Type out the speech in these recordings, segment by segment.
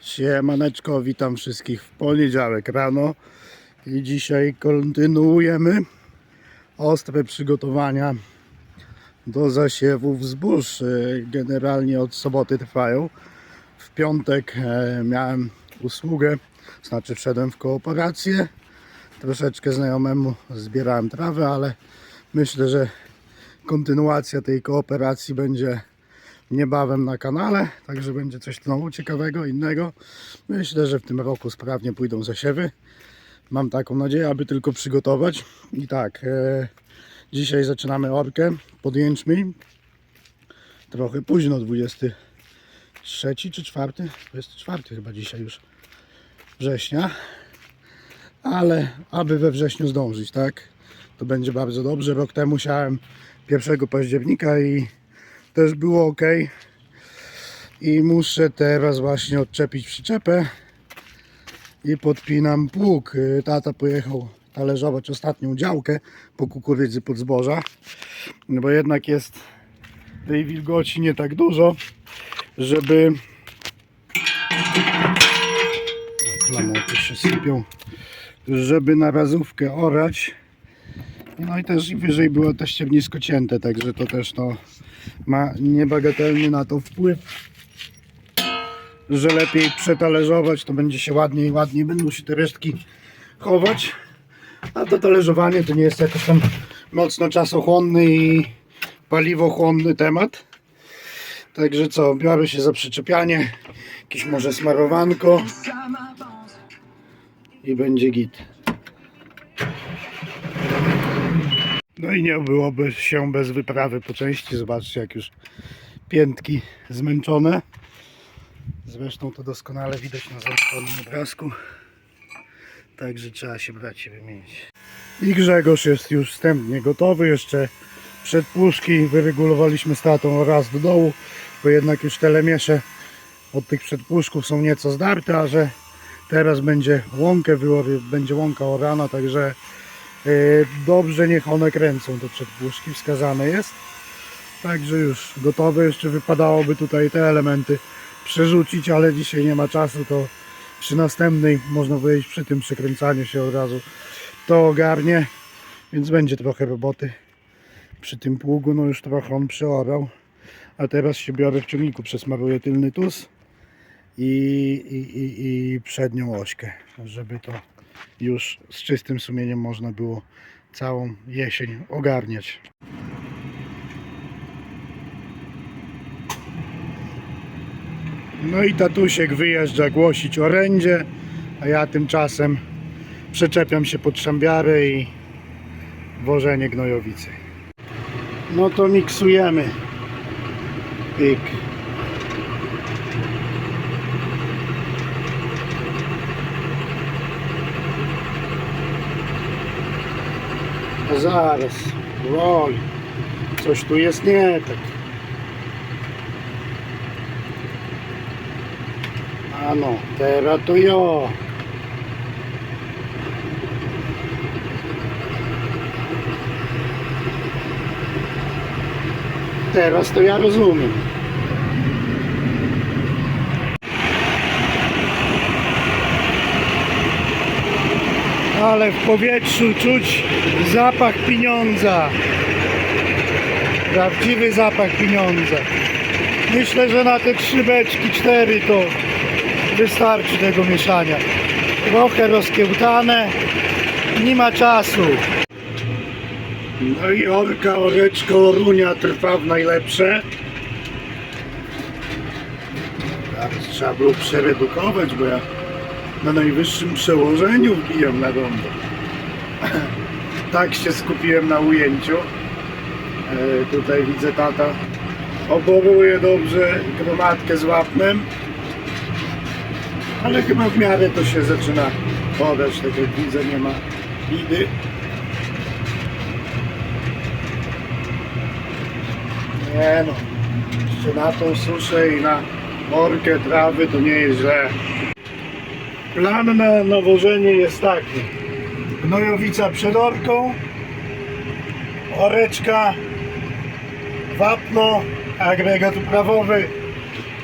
Siemaneczko, witam wszystkich w poniedziałek rano i dzisiaj kontynuujemy ostre przygotowania do zasiewów zbóż. E, Generalnie od soboty trwają. W piątek e, miałem usługę, znaczy wszedłem w kooperację. Troszeczkę znajomemu zbierałem trawę, ale myślę, że kontynuacja tej kooperacji będzie niebawem na kanale, także będzie coś znowu ciekawego, innego. Myślę, że w tym roku sprawnie pójdą zasiewy. Mam taką nadzieję, aby tylko przygotować. I tak, e, dzisiaj zaczynamy orkę pod jęczmień. Trochę późno, 23 czy 4? 24 chyba dzisiaj już września. Ale aby we wrześniu zdążyć, tak? To będzie bardzo dobrze. Rok temu siałem 1 października i też było ok. I muszę teraz właśnie odczepić przyczepę i podpinam pług. Y, Tata pojechał talerzować ostatnią działkę po kukurydzy pod zboża, no bo jednak jest tej wilgoci nie tak dużo, żeby klamoty się sypią, żeby na razówkę orać. No i też wyżej było te ściernisko cięte, także to też no, ma niebagatelny na to wpływ, że lepiej przetalerzować, to będzie się ładniej, ładniej będą się te resztki chować. A to talerzowanie to nie jest jakoś tam mocno czasochłonny i paliwochłonny temat. Także co, biorę się za przyczepianie, jakieś może smarowanko i będzie git. No i nie byłoby się bez wyprawy po części. Zobaczcie, jak już piętki zmęczone. Zresztą to doskonale widać na zamkniętym obrazku. Także trzeba się brać i wymienić. I Grzegorz jest już wstępnie gotowy. Jeszcze przed puszki wyregulowaliśmy statą raz do dołu, bo jednak już te lemiesze od tych przedpuszków są nieco zdarte, a że teraz będzie łąkę będzie łąka orana, także Dobrze niech one kręcą te przedpuszki, wskazane jest. Także już gotowe, jeszcze wypadałoby tutaj te elementy przerzucić, ale dzisiaj nie ma czasu, to przy następnej, można powiedzieć przy tym przekręcaniu się od razu to ogarnie, więc będzie trochę roboty przy tym pługu, no już trochę on przeorał, a teraz się biorę w ciągniku, przesmaruję tylny tus i, i, i, i przednią ośkę, żeby to już z czystym sumieniem można było całą jesień ogarniać. No i tatusiek wyjeżdża głosić orędzie, a ja tymczasem przeczepiam się pod szambiary i wożenie gnojowicy. No to miksujemy. Pyk. Zaraz, oj, coś tu jest nie tak. Ano, teraz to jo. Teraz to ja rozumiem. Ale w powietrzu czuć zapach pieniądza. Prawdziwy zapach pieniądza. Myślę, że na te trzy beczki, cztery to wystarczy tego mieszania. Trochę rozkiełtane, nie ma czasu. No i orka, oreczko, orunia trwa w najlepsze. Teraz trzeba było przeredukować, bo ja na najwyższym przełożeniu wbijam na rondo. tak się skupiłem na ujęciu. E, tutaj widzę tata oboruje dobrze gromadkę z wapnem. Ale chyba w miarę to się zaczyna podać, tak jak widzę nie ma bidy. Nie no, jeszcze na tą suszę i na orkę trawy to nie jest źle. Plan na nawożenie jest taki. Gnojowica przed orką, oreczka, wapno, agregat uprawowy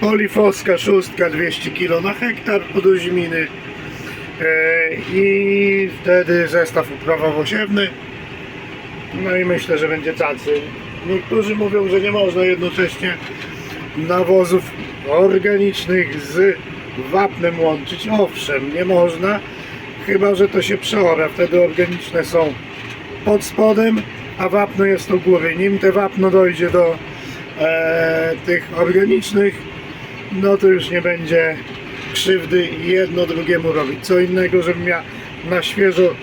Polifoska szóstka 200 kg na hektar pod e, i wtedy zestaw uprawowo-siewny no i myślę, że będzie cacy. Niektórzy mówią, że nie można jednocześnie nawozów organicznych z wapnem łączyć. Owszem, nie można, chyba że to się przeora. Wtedy organiczne są pod spodem, a wapno jest u góry. Nim te wapno dojdzie do e, tych organicznych, no to już nie będzie krzywdy jedno drugiemu robić. Co innego, żebym ja na świeżo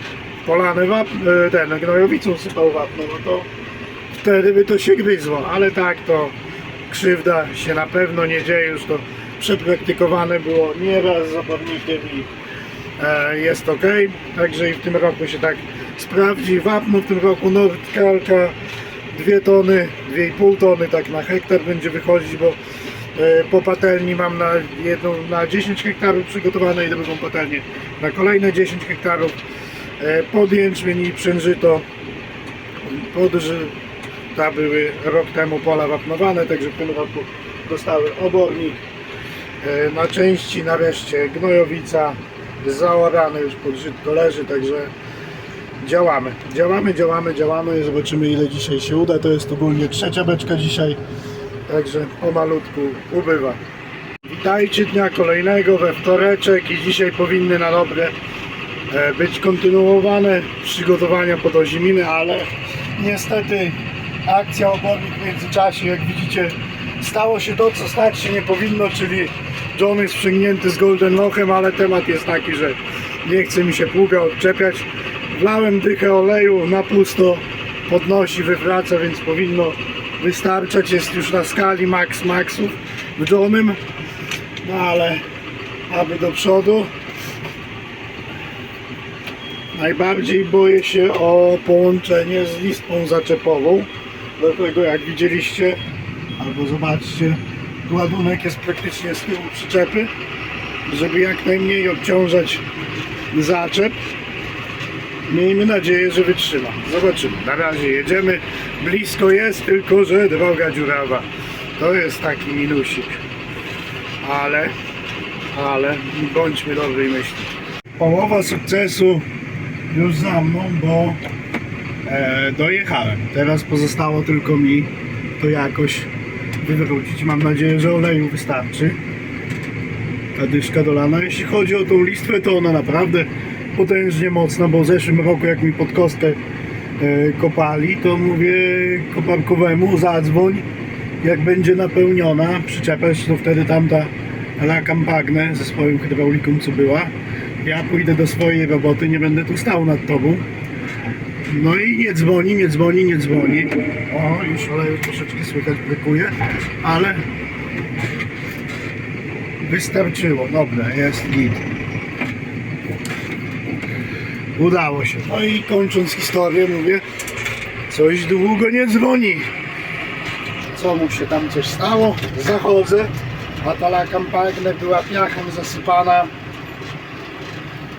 polane wapno, e, ten gnojowicą sypał wapno, no to wtedy by to się gryzło, ale tak to krzywda się na pewno nie dzieje, już to przepraktykowane było nieraz z obornikiem i e, jest ok, także i w tym roku się tak sprawdzi. Wapno w tym roku Nordkalka 2 tony, 2,5 tony tak na hektar będzie wychodzić, bo e, po patelni mam na jedną na 10 hektarów przygotowane i drugą patelnię na kolejne 10 hektarów. E, pod jęczmień i przężyto podżyta były rok temu pola wapnowane, także w tym roku dostały obornik na części nareszcie gnojowica zaorane już pod żytko leży, także działamy, działamy, działamy, działamy, zobaczymy ile dzisiaj się uda, to jest ogólnie trzecia beczka dzisiaj, także pomalutku ubywa. Witajcie dnia kolejnego we wtoreczek i dzisiaj powinny na dobre e, być kontynuowane przygotowania pod oziminy, ale niestety akcja obornik w międzyczasie, jak widzicie, stało się to, co stać się nie powinno, czyli John jest z Golden Lochem, ale temat jest taki, że nie chce mi się pługa odczepiać. Wlałem dychę oleju na pusto, podnosi, wywraca, więc powinno wystarczać. Jest już na skali max maxów w Johnem, no ale aby do przodu. Najbardziej boję się o połączenie z listwą zaczepową. Dlatego jak widzieliście, albo zobaczcie, ładunek jest praktycznie z tyłu przyczepy, żeby jak najmniej obciążać zaczep. Miejmy nadzieję, że wytrzyma. Zobaczymy. Na razie jedziemy. Blisko jest, tylko że droga dziurawa. To jest taki minusik. Ale, ale bądźmy dobrej myśli. Połowa sukcesu już za mną, bo e, dojechałem. Teraz pozostało tylko mi to jakoś wywrócić. Mam nadzieję, że oleju wystarczy. Ta dyszka dolana. Jeśli chodzi o tą listwę, to ona naprawdę potężnie mocna, bo w zeszłym roku jak mi pod kostkę e, kopali, to mówię koparkowemu zadzwoń jak będzie napełniona przyczepa, to wtedy tamta La Campagne ze swoją hydrauliką co była ja pójdę do swojej roboty, nie będę tu stał nad tobą no i nie dzwoni, nie dzwoni, nie dzwoni. O, już oleju troszeczkę słychać brakuje ale wystarczyło, dobra, jest git. Udało się. No i kończąc historię mówię coś długo nie dzwoni. Co mu się tam coś stało? Zachodzę. A ta La Campagne była piachem zasypana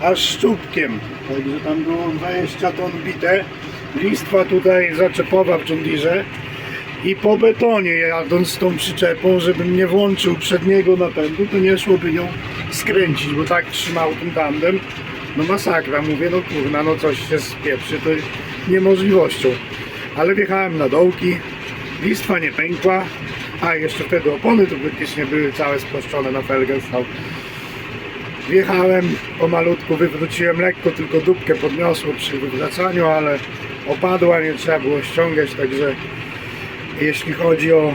aż szczupkiem. Także tam było 20 ton bite. Listwa tutaj zaczepowa w John. I po betonie jadąc z tą przyczepą, żebym nie włączył przedniego napędu, to nie szłoby nią skręcić, bo tak trzymał ten tandem. No masakra, mówię, no kurna, no coś się spieprzy, to niemożliwością. Ale wjechałem na dołki, listwa nie pękła, a jeszcze wtedy opony to praktycznie były całe spłaszczone na felgę. Wjechałem pomalutku, wywróciłem lekko, tylko dupkę podniosło przy wywracaniu, ale opadła, nie trzeba było ściągać, także jeśli chodzi o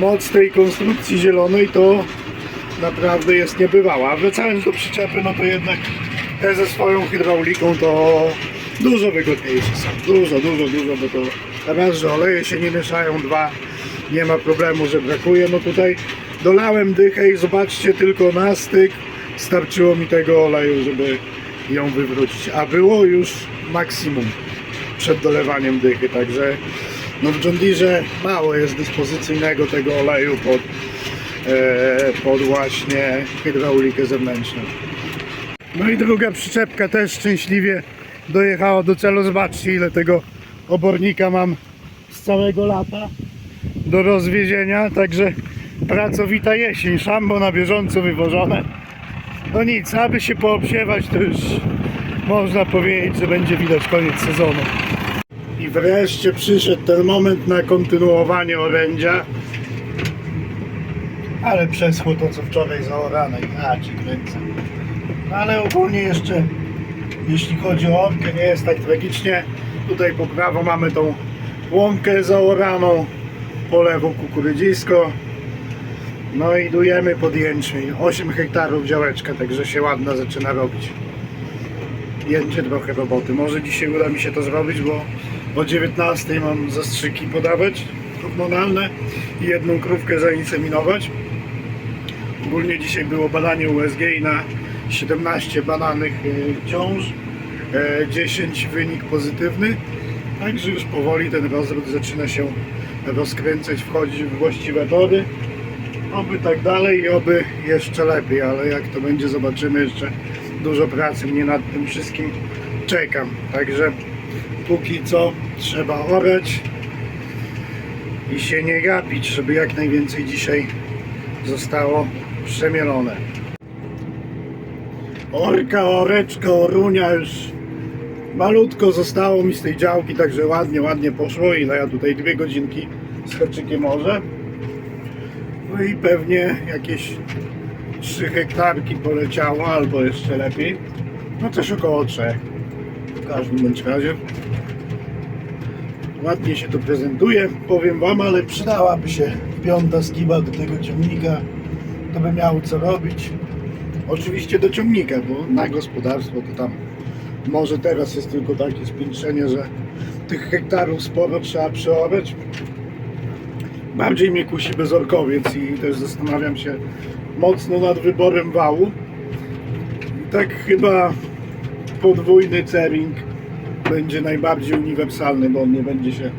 moc tej konstrukcji zielonej, to naprawdę jest niebywała. A wracając do przyczepy, no to jednak te ze swoją hydrauliką to dużo wygodniejsze są. Dużo, dużo, dużo, bo to raz, że oleje się nie mieszają, dwa, nie ma problemu, że brakuje. No tutaj dolałem dychę i zobaczcie tylko na styk starczyło mi tego oleju, żeby ją wywrócić. A było już maksimum przed dolewaniem dychy, także no w John Deere mało jest dyspozycyjnego tego oleju pod, e, pod właśnie hydraulikę zewnętrzną. No i druga przyczepka też szczęśliwie dojechała do celu. Zobaczcie ile tego obornika mam z całego lata do rozwiezienia, także pracowita jesień, szambo na bieżąco wywożone. No nic, aby się poobsiewać, to już można powiedzieć, że będzie widać koniec sezonu. I wreszcie przyszedł ten moment na kontynuowanie orędzia. Ale przeschło to, co wczoraj zaorane. Ja ci kręcę. No ale ogólnie jeszcze, jeśli chodzi o orkę, nie jest tak tragicznie. Tutaj po prawo mamy tą łąkę zaoraną, po lewo kukurydzisko. No i dujemy pod jęczmień. 8 hektarów działeczka, także się ładna zaczyna robić. Jęcie trochę roboty. Może dzisiaj uda mi się to zrobić, bo o 19 mam zastrzyki podawać hormonalne i jedną krówkę zainseminować. Ogólnie dzisiaj było badanie USG na 17 badanych e, ciąż, e, 10 wynik pozytywny. Także już powoli ten rozród zaczyna się rozkręcać, wchodzić w właściwe tory. Oby tak dalej i oby jeszcze lepiej, ale jak to będzie zobaczymy jeszcze dużo pracy mnie nad tym wszystkim czekam. Także póki co trzeba orać i się nie gapić, żeby jak najwięcej dzisiaj zostało przemielone. Orka, oreczka, orunia już malutko zostało mi z tej działki, także ładnie, ładnie poszło. Ile ja tutaj dwie godzinki z haczykiem może. I pewnie jakieś 3 hektarki poleciało, albo jeszcze lepiej. No coś około 3. W każdym bądź razie. Ładnie się to prezentuje, powiem Wam, ale przydałaby się piąta skiba do tego ciągnika. To by miało co robić. Oczywiście do ciągnika, bo na gospodarstwo to tam może teraz jest tylko takie spiętrzenie, że tych hektarów sporo trzeba przeorać. Bardziej mnie kusi bezorkowiec i też zastanawiam się mocno nad wyborem wału. I tak chyba podwójny cering będzie najbardziej uniwersalny, bo on nie będzie się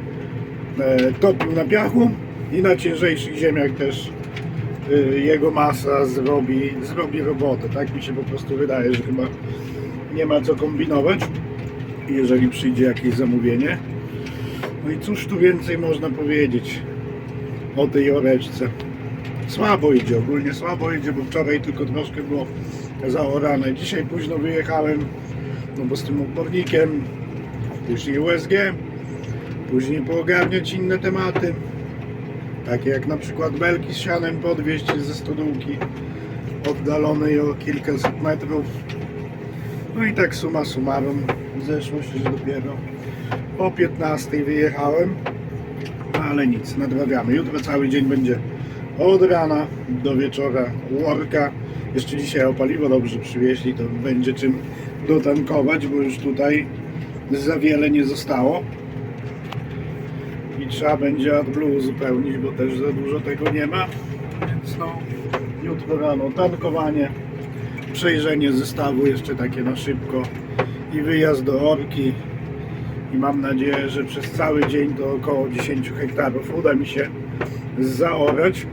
e, topił na piachu i na ciężejszych ziemiach też e, jego masa zrobi, zrobi robotę. Tak mi się po prostu wydaje, że chyba nie ma co kombinować, jeżeli przyjdzie jakieś zamówienie. No i cóż tu więcej można powiedzieć o tej oreczce. Słabo idzie, ogólnie słabo idzie, bo wczoraj tylko troszkę było zaorane. Dzisiaj późno wyjechałem, no bo z tym opornikiem, później USG, później poogarniać inne tematy, takie jak na przykład belki z sianem podwieźć ze stodółki oddalonej o kilkaset metrów. No i tak suma summarum, zeszło się, że dopiero o 15 wyjechałem, ale nic, nadrabiamy. Jutro cały dzień będzie od rana do wieczora łorka. Jeszcze dzisiaj o paliwo dobrze przywieźli, to będzie czym dotankować, bo już tutaj za wiele nie zostało. I trzeba będzie AdBlue uzupełnić, bo też za dużo tego nie ma. Więc no, jutro rano tankowanie, przejrzenie zestawu jeszcze takie na szybko i wyjazd do Orki. I mam nadzieję, że przez cały dzień to około 10 hektarów uda mi się zaorać.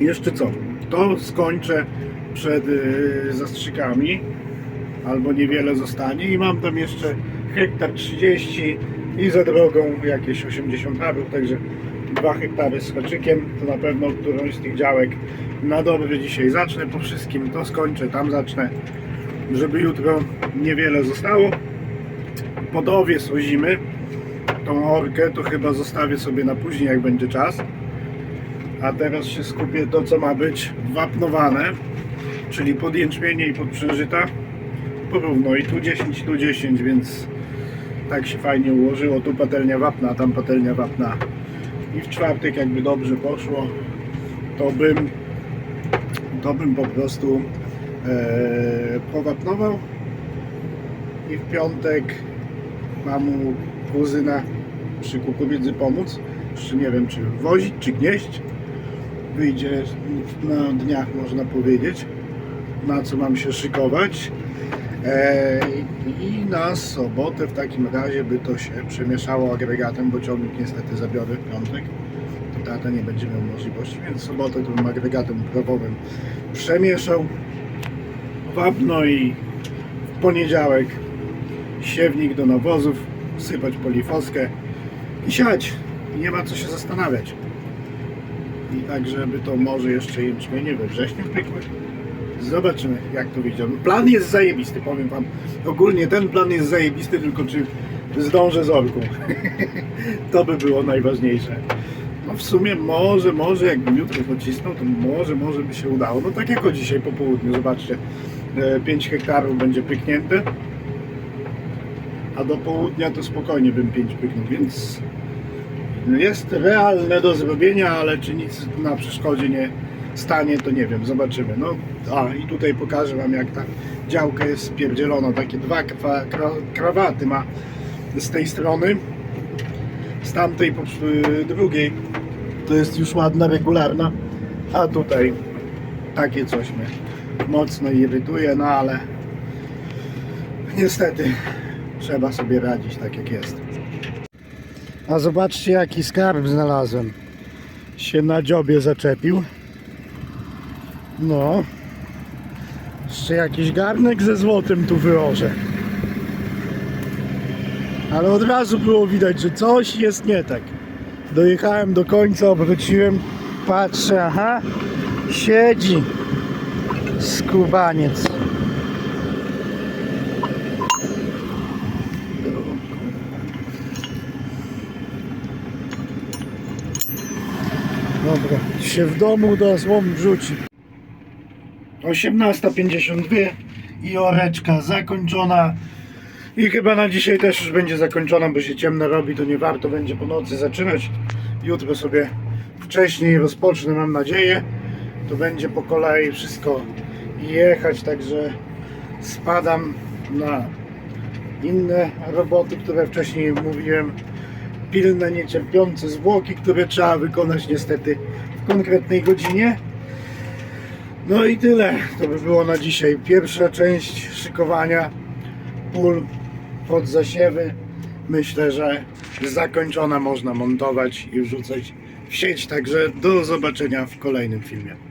Jeszcze co? To skończę przed yy, zastrzykami, albo niewiele zostanie i mam tam jeszcze hektar 30 i za drogą jakieś 80 arów, także 2 hektary z haczykiem, to na pewno którąś z tych działek na dobre dzisiaj zacznę po wszystkim, to skończę, tam zacznę, żeby jutro niewiele zostało. Pod owies ozimy, tą orkę to chyba zostawię sobie na później, jak będzie czas. A teraz się skupię to, co ma być wapnowane, czyli pod jęczmienie i pod przężyta. Porówno i tu 10, i tu 10, więc tak się fajnie ułożyło. Tu patelnia wapna, tam patelnia wapna. I w czwartek jakby dobrze poszło, to bym to bym po prostu e, powapnował i w piątek mam u kuzyna przy kukurydzy pomóc. Jeszcze nie wiem, czy wozić, czy gnieść. Wyjdzie na dniach, można powiedzieć, na co mam się szykować. E, I na sobotę w takim razie by to się przemieszało agregatem, bo ciągnik niestety zabiorę w piątek. To tata nie będzie miał możliwości, więc sobotę to bym agregatem uprawowym przemieszał. Wapno i w poniedziałek siewnik do nawozów, sypać polifoskę i siać. Nie ma co się zastanawiać. i tak, żeby to może jeszcze jęczmienie we wrześniu pykły. Zobaczymy, jak to wyjdzie. Plan jest zajebisty, powiem Wam. Ogólnie ten plan jest zajebisty, tylko czy zdążę z orką. to by było najważniejsze. No w sumie może, może jakbym jutro pocisnął, to może, może by się udało. No tak jak o dzisiaj po południu, zobaczcie. 5 hektarów będzie pyknięte. A do południa to spokojnie bym 5 pyknął, więc jest realne do zrobienia, ale czy nic na przeszkodzie nie stanie, to nie wiem, zobaczymy. No, a i tutaj pokażę Wam jak ta działka jest spierdzielona, takie dwa kwa- kra- krawaty ma z tej strony, z tamtej y, drugiej. To jest już ładna, regularna, a tutaj takie coś mnie mocno irytuje, no ale niestety trzeba sobie radzić tak jak jest. A zobaczcie jaki skarb znalazłem. Się na dziobie zaczepił. No. Jeszcze jakiś garnek ze złotem tu wyłożę. Ale od razu było widać, że coś jest nie tak. Dojechałem do końca, obróciłem, patrzę, aha, siedzi skubaniec. Dobra, się w domu do złom wrzuci. 18.52 i oreczka zakończona. I chyba na dzisiaj też już będzie zakończona, bo się ciemno robi, to nie warto będzie po nocy zaczynać. Jutro sobie wcześniej rozpocznę, mam nadzieję. To będzie po kolei wszystko jechać, także spadam na inne roboty, które wcześniej mówiłem. Pilne, niecierpiące zwłoki, które trzeba wykonać niestety w konkretnej godzinie. No i tyle. To by było na dzisiaj. Pierwsza część szykowania pól pod zasiewy. Myślę, że zakończona można montować i wrzucać w sieć. Także do zobaczenia w kolejnym filmie.